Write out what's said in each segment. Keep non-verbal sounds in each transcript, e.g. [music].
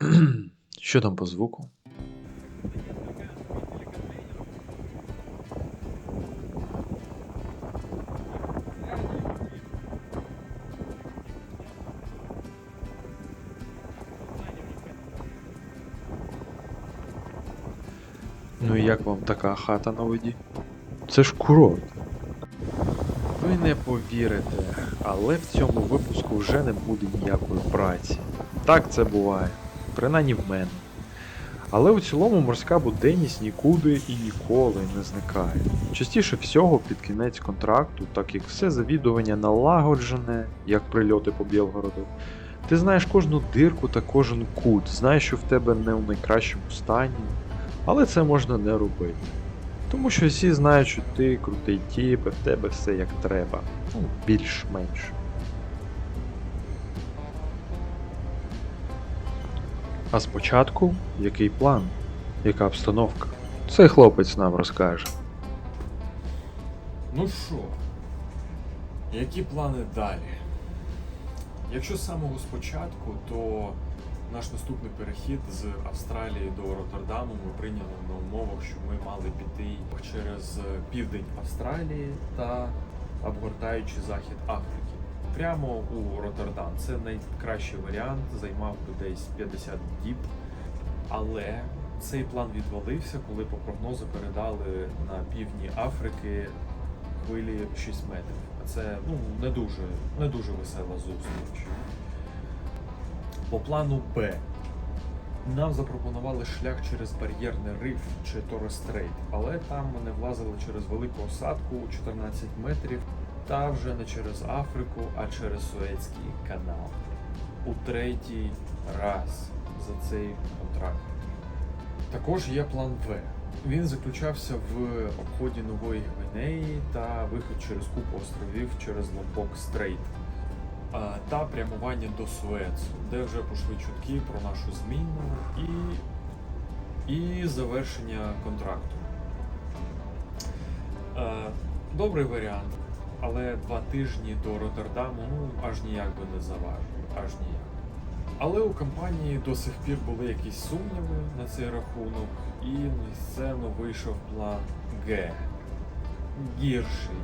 [clears throat] Що там по звуку? Ну і як вам така хата на воді? Це ж курорт. Ви не повірите, але в цьому випуску вже не буде ніякої праці. Так це буває, принаймні в мене. Але у цілому морська буденність нікуди і ніколи не зникає. Частіше всього під кінець контракту, так як все завідування налагоджене, як прильоти по Білгороду. Ти знаєш кожну дирку та кожен кут, знаєш, що в тебе не у найкращому стані, але це можна не робити. Тому що всі знають, що ти крутий тіп, і в тебе все як треба. Ну, більш-менш. А спочатку, який план? Яка обстановка? Цей хлопець нам розкаже. Ну що, які плани далі? Якщо з самого спочатку, то наш наступний перехід з Австралії до Роттердаму ми прийняли на умовах, що ми мали піти через південь Австралії та обгортаючи захід Африки. Прямо у Роттердам. Це найкращий варіант, займав би десь 50 діб. Але цей план відвалився, коли по прогнозу передали на півдні Африки хвилі 6 метрів. А це ну, не дуже, не дуже весела зустріч. По плану Б нам запропонували шлях через бар'єрний риф чи Торрестрейт, але там ми не влазили через велику осадку 14 метрів, та вже не через Африку, а через Суецький канал. У третій раз за цей контракт. Також є план В. Він заключався в обході Нової Гвинеї та вихід через купу островів через Ломбок Стрейт та прямування до Суецу, де вже пішли чутки про нашу зміну і, і завершення контракту. Добрий варіант, але два тижні до Роттердаму ну, аж ніяк би не заважив, аж ніяк. Але у компанії до сих пір були якісь сумніви на цей рахунок, і на сцену вийшов план Г. Гірший.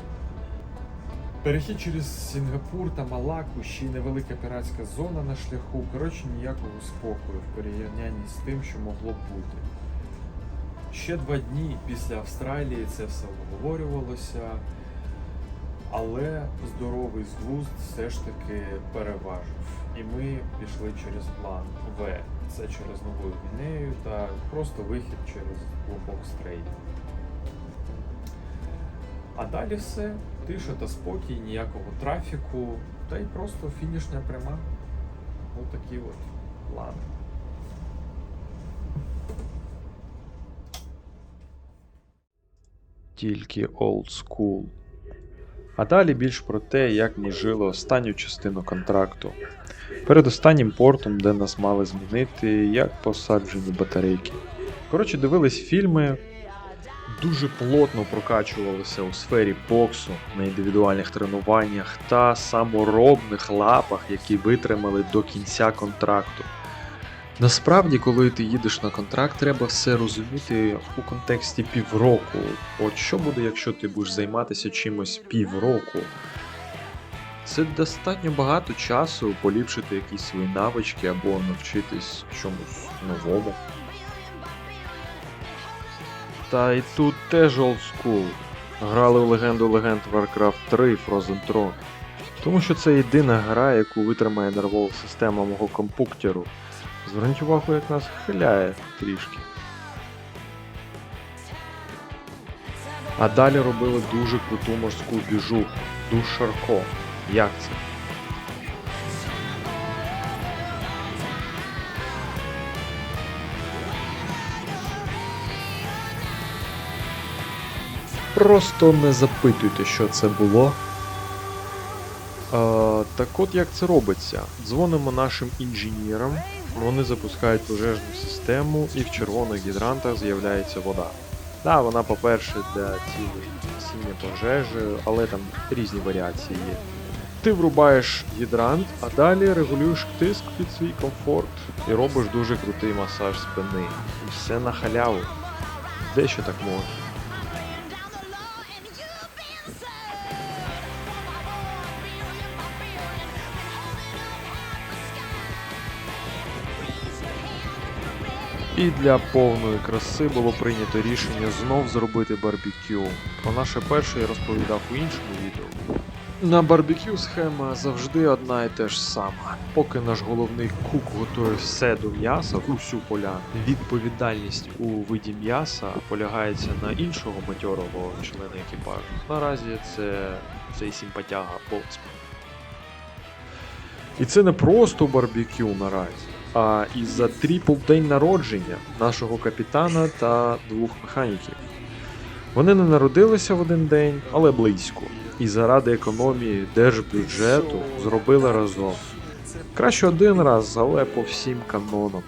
Перехід через Сінгапур та Малаку, ще й невелика піратська зона на шляху. Коротше, ніякого спокою в порівнянні з тим, що могло бути. Ще два дні після Австралії це все обговорювалося, але здоровий глузд все ж таки переважив. І ми пішли через план В. Це через Нову Гвінею та просто вихід через Лобок Стрейт. А далі все. Тиша та спокій, ніякого трафіку, та й просто фінішня пряма. Ось такі от плани. Тільки old school. А далі більш про те, як ми жили останню частину контракту. Перед останнім портом, де нас мали змінити, як посаджені батарейки. Коротше, дивились фільми, дуже плотно прокачувалися у сфері боксу на індивідуальних тренуваннях та саморобних лапах, які витримали до кінця контракту. Насправді, коли ти їдеш на контракт, треба все розуміти у контексті півроку. От що буде, якщо ти будеш займатися чимось півроку? Це достатньо багато часу поліпшити якісь свої навички або навчитись чомусь новому. Та й тут теж school. Грали в легенду легенд Warcraft 3 Frozen Throne. Тому що це єдина гра, яку витримає нервова система мого компуктеру. Зверніть увагу, як нас хиляє трішки. А далі робили дуже круту морську двіжуху. Душ Шарко. Як це? Просто не запитуйте, що це було. А, так от як це робиться? Дзвонимо нашим інженерам, вони запускають пожежну систему і в червоних гідрантах з'являється вода. Так, вона, по-перше, для цілей гасіння пожежі, але там різні варіації є. Ти врубаєш гідрант, а далі регулюєш тиск під свій комфорт і робиш дуже крутий масаж спини. І все на халяву. Де ще так можна? І для повної краси було прийнято рішення знов зробити барбекю. Про наше перше я розповідав у іншому відео. На барбекю схема завжди одна і те ж сама. Поки наш головний кук готує все до м'яса, усю поляну, відповідальність у виді м'яса полягається на іншого матьорого члена екіпажу. Наразі це цей симпатяга боцман. І це не просто барбекю наразі, а і за трипл день народження нашого капітана та двох механіків. Вони не народилися в один день, але близько. І заради економії держбюджету зробили разом. Краще один раз, але по всім канонам.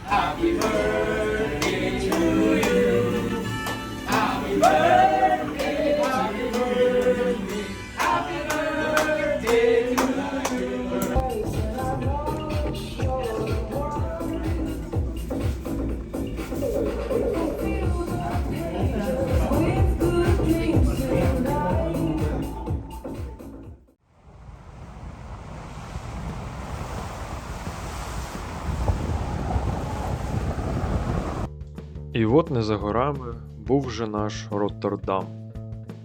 І от не за горами був вже наш Роттердам,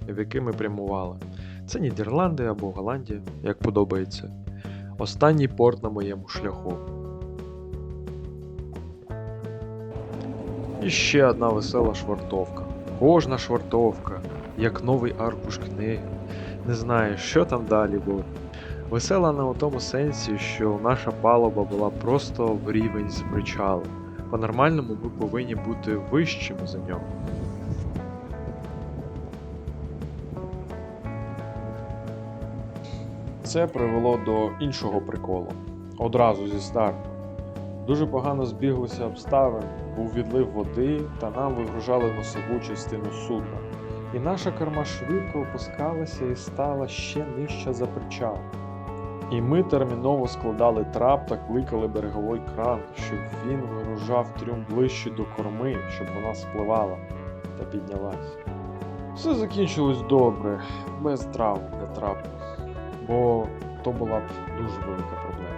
в який ми прямували. Це Нідерланди або Голландія, як подобається. Останній порт на моєму шляху. І ще одна весела швартовка. Кожна швартовка, як новий аркуш книги. Не знаю, що там далі буде. Весела не у тому сенсі, що наша палуба була просто в рівень з причалом. По-нормальному ми повинні бути вищими за нього. Це привело до іншого приколу. Одразу зі старту. Дуже погано збіглися обставини, був відлив води, та нам вигружали носову частину судна. І наша корма швидко опускалася і стала ще нижча за причал. І ми терміново складали трап та кликали береговий кран, щоб він вигружав трюм ближче до корми, щоб вона спливала та піднялась. Все закінчилось добре, без травм для трапу, бо то була б дуже велика проблема.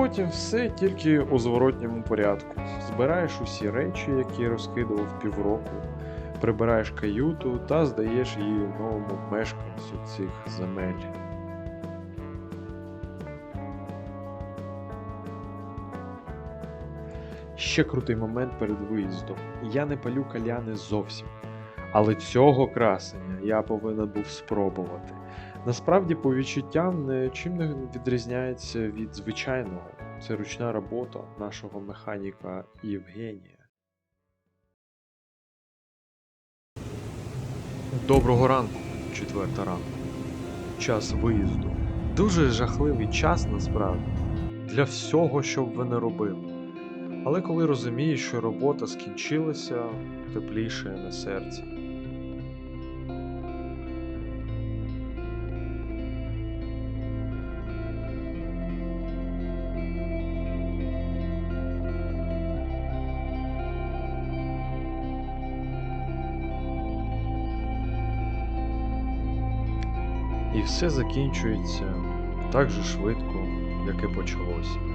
Потім все тільки у зворотньому порядку. Збираєш усі речі, які розкидував півроку, прибираєш каюту та здаєш її новому мешканцю цих земель. Ще крутий момент перед виїздом. Я не палю каляни зовсім. Але цього красення я повинен був спробувати. Насправді, по відчуттям нічим не відрізняється від звичайного. Це ручна робота нашого механіка Євгенія. Доброго ранку, четверта ранку. Час виїзду. Дуже жахливий час насправді для всього, що б ви не робили. Але коли розумієш, що робота скінчилася, тепліше на серці. І все закінчується так же швидко, як і почалося.